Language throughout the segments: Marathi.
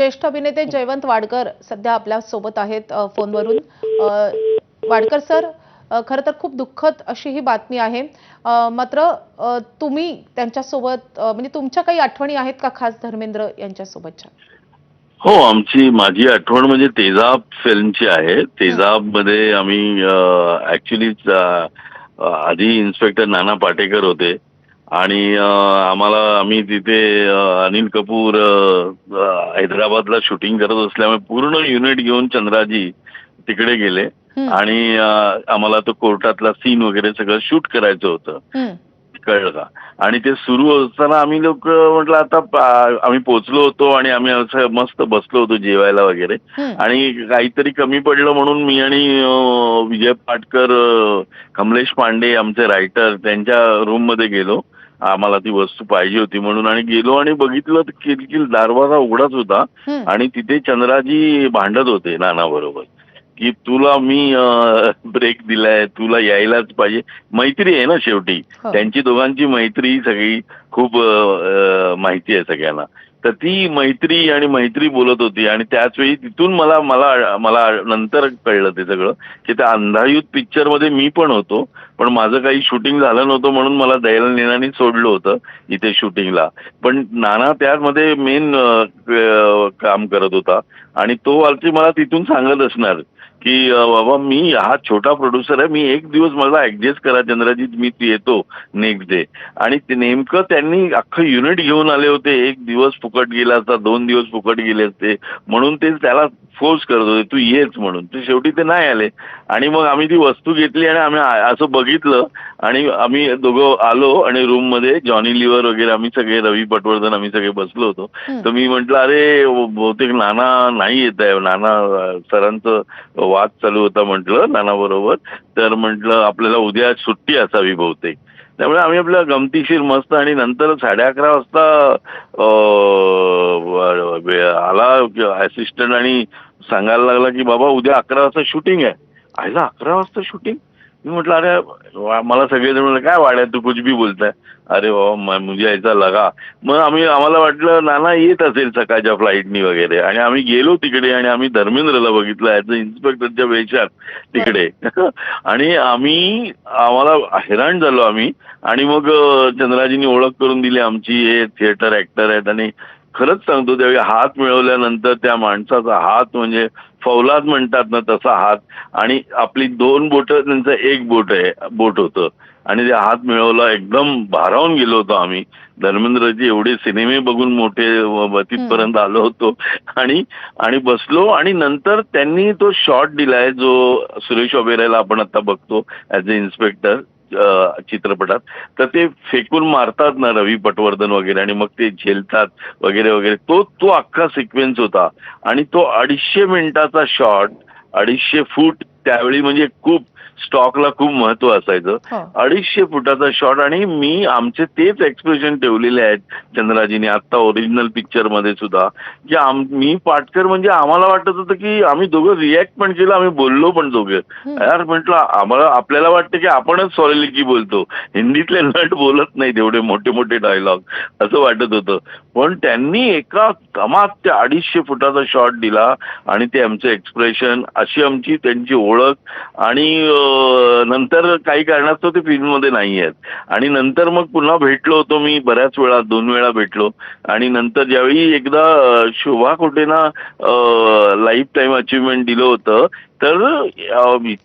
ज्येष्ठ अभिनेते जयवंत वाडकर सध्या आपल्यासोबत आहेत फोनवरून. वाडकर सर खरं तर खूप दुःखद अशी ही बातमी आहे. मात्र तुम्ही त्यांच्यासोबत म्हणजे तुमच्या काही आठवणी आहेत का खास धर्मेंद्र यांच्यासोबतच्या? हो आमची माझी आठवण म्हणजे तेजाब फिल्मची आहे. तेजाबमध्ये आम्ही ऍक्च्युली आधी इन्स्पेक्टर नाना पाटेकर होते. आणि आम्हाला आम्ही तिथे अनिल कपूर हैदराबादला शूटिंग करत असल्यामुळे पूर्ण युनिट घेऊन चंद्राजी तिकडे गेले. आणि आम्हाला तो कोर्टातला सीन वगैरे सगळं शूट करायचं होतं. कळलं का? आणि ते सुरू असताना आम्ही लोक म्हटलं आता आम्ही पोचलो होतो आणि आम्ही असं मस्त बसलो होतो जेवायला वगैरे. आणि काहीतरी कमी पडलं म्हणून मी आणि विजय पाटकर कमलेश पांडे आमचे रायटर त्यांच्या रूममध्ये गेलो. आम्हाला ती वस्तू पाहिजे होती म्हणून आणि गेलो आणि बघितलं तर किलकिल दारवाजा उघडाच होता. आणि तिथे चंद्राजी भांडत होते नाना बरोबर की तुला मी ब्रेक दिलाय तुला यायलाच पाहिजे. मैत्री आहे ना शेवटी. हो. त्यांची दोघांची मैत्री सगळी खूप माहिती आहे सगळ्यांना. तर ती मैत्री आणि मैत्री बोलत होती आणि त्याच वेळी तिथून मला मला मला नंतर कळलं ते सगळं की त्या अंधायुत पिक्चरमध्ये मी पण होतो पण माझं काही शूटिंग झालं नव्हतं म्हणून मला दयाल नेनानी सोडलं होतं इथे शूटिंगला पण नाना त्यामध्ये मेन काम करत होता आणि तो आलती मला तिथून सांगत असणार की बाबा मी हा छोटा प्रोड्युसर आहे मी एक दिवस मला ऍडजस्ट करा चंद्रजीत मी येतो नेक्स्ट डे आणि ते नेमकं त्यांनी अख्खं युनिट घेऊन आले होते एक दिवस फुकट गेला असता दोन दिवस फुकट गेले असते म्हणून ते त्याला फोर्स करत होते तू येच म्हणून. ते शेवटी ते नाही आले. आणि मग आम्ही ती वस्तू घेतली आणि आम्ही असं बघितलं. आणि आम्ही दोघं आलो आणि रूममध्ये जॉनी लिव्हर वगैरे आम्ही सगळे रवी पटवर्धन आम्ही सगळे बसलो होतो. तर मी म्हंटल अरे बहुतेक नाना नाही येत आहे. नाना सरांचं वाद चालू होता म्हटलं नाना बरोबर तर म्हटलं आपल्याला उद्या सुट्टी असावी बहुतेक. त्यामुळे आम्ही आपल्या गमतीशीर मस्त आणि नंतर साडे अकरा वाजता आला असिस्टंट आणि सांगायला लागला की बाबा उद्या अकरा वाजता शूटिंग आहे. आयला अकरा वाजता शूटिंग मी म्हटलं अरे वा- मला सगळेजण म्हणलं काय वाड्या तू कुछ बी बोलताय अरे बाबा मुझे यायचा लगा. मग आम्ही आम्हाला वाटलं नाना येत असेल सकाळच्या फ्लाईटनी वगैरे. आणि आम्ही गेलो तिकडे आणि आम्ही धर्मेंद्रला बघितलं ॲज अ इन्स्पेक्टरच्या वेशात तिकडे. आणि आम्ही आम्हाला हैराण झालो आम्ही. आणि मग चंद्राजींनी ओळख करून दिली आमची हे थिएटर ऍक्टर आहेत आणि खरंच सांगतो त्यावेळी हात मिळवल्यानंतर त्या माणसाचा हात म्हणजे फौलाद म्हणतात ना तसा हात. आणि आपली दोन बोट त्यांचं एक बोट आहे बोट होतं. आणि ते हात मिळवला एकदम भारावून गेलो होतो आम्ही. धर्मेंद्रजी एवढे सिनेमे बघून मोठे तिथपर्यंत आलो होतो. आणि आणि बसलो आणि नंतर त्यांनी तो शॉट दिलाय जो सुरेश ओबेरायला आपण आता बघतो ऍज अ इन्स्पेक्टर चित्रपटात. तर ते फेकून मारतात ना रवी पटवर्धन वगैरे आणि मग ते झेलतात वगैरे वगैरे. तो तो अख्खा सिक्वेन्स होता. आणि तो अडीचशे मिनिटाचा शॉट अडीचशे फूट त्यावेळी म्हणजे खूप स्टॉकला खूप महत्त्व असायचं हो. अडीचशे फुटाचा शॉट आणि मी आमचे तेच एक्सप्रेशन ठेवलेले आहेत चंद्राजीने आता ओरिजिनल पिक्चरमध्ये सुद्धा की मी पाटकर म्हणजे आम्हाला वाटत होतं की आम्ही दोघं रिॲक्ट पण केलं आम्ही बोललो पण दोघं. यार म्हटलं आम्हाला आपल्याला वाटतं की आपणच सॉलिलिकी बोलतो हिंदीतले नट बोलत नाही तेवढे मोठे मोठे डायलॉग असं वाटत होतं पण त्यांनी एका कमात त्या अडीचशे फुटाचा शॉट दिला आणि ते आमचं एक्सप्रेशन अशी आमची त्यांची ओळख आणि नंतर काही कारणास्तव ते फिल्ममध्ये नाही आहेत. आणि नंतर मग पुन्हा भेटलो होतो मी बऱ्याच वेळा दोन वेळा भेटलो. आणि नंतर ज्यावेळी एकदा शोभा खोटेना लाईफ टाईम अचिव्हमेंट दिलं होतं तर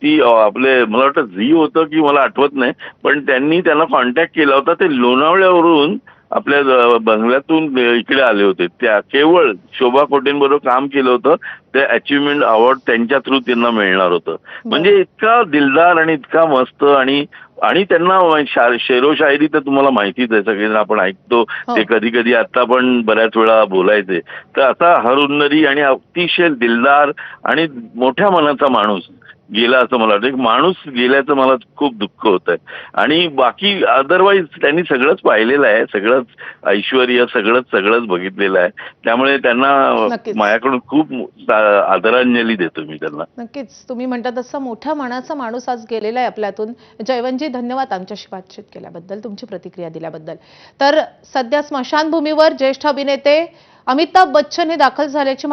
ती आपले मला वाटतं झी होतं की मला आठवत नाही. पण त्यांनी त्यांना कॉन्टॅक्ट केला होता ते लोणावळ्यावरून आपल्या बंगल्यातून इकडे आले होते. त्या केवळ शोभा कोटेंबरोबर काम केलं होतं. ते अचिव्हमेंट अवॉर्ड त्यांच्या थ्रू त्यांना मिळणार होतं. म्हणजे इतका दिलदार आणि इतका मस्त आणि आणि त्यांना शा- शेरो शायरी तर तुम्हाला माहितीच आहे. सगळेजण आपण ऐकतो. हो. ते कधी कधी आता पण बऱ्याच वेळा बोलायचे. तर असा हरहुन्नरी आणि अतिशय दिलदार आणि मोठ्या मनाचा माणूस गेला असं मला वाटतं. माणूस गेल्याचं मला खूप दुःख होत आहे आणि बाकी अदरवाईज त्यांनी सगळंच पाहिलेलं आहे. सगळंच ऐश्वर्य सगळंच सगळंच बघितलेलं आहे. त्यामुळे त्यांना. माझ्याकडून खूप आदरांजली देतो मी त्यांना. नक्कीच. तुम्ही म्हणता तसं मोठ्या मनाचा माणूस आज गेलेला आहे आपल्यातून. जयवंतजी धन्यवाद आमच्याशी बातचीत केल्याबद्दल तुमची प्रतिक्रिया दिल्याबद्दल. तर सध्या स्मशानभूमीवर ज्येष्ठ अभिनेते अमिताभ बच्चन हे दाखल झाल्याची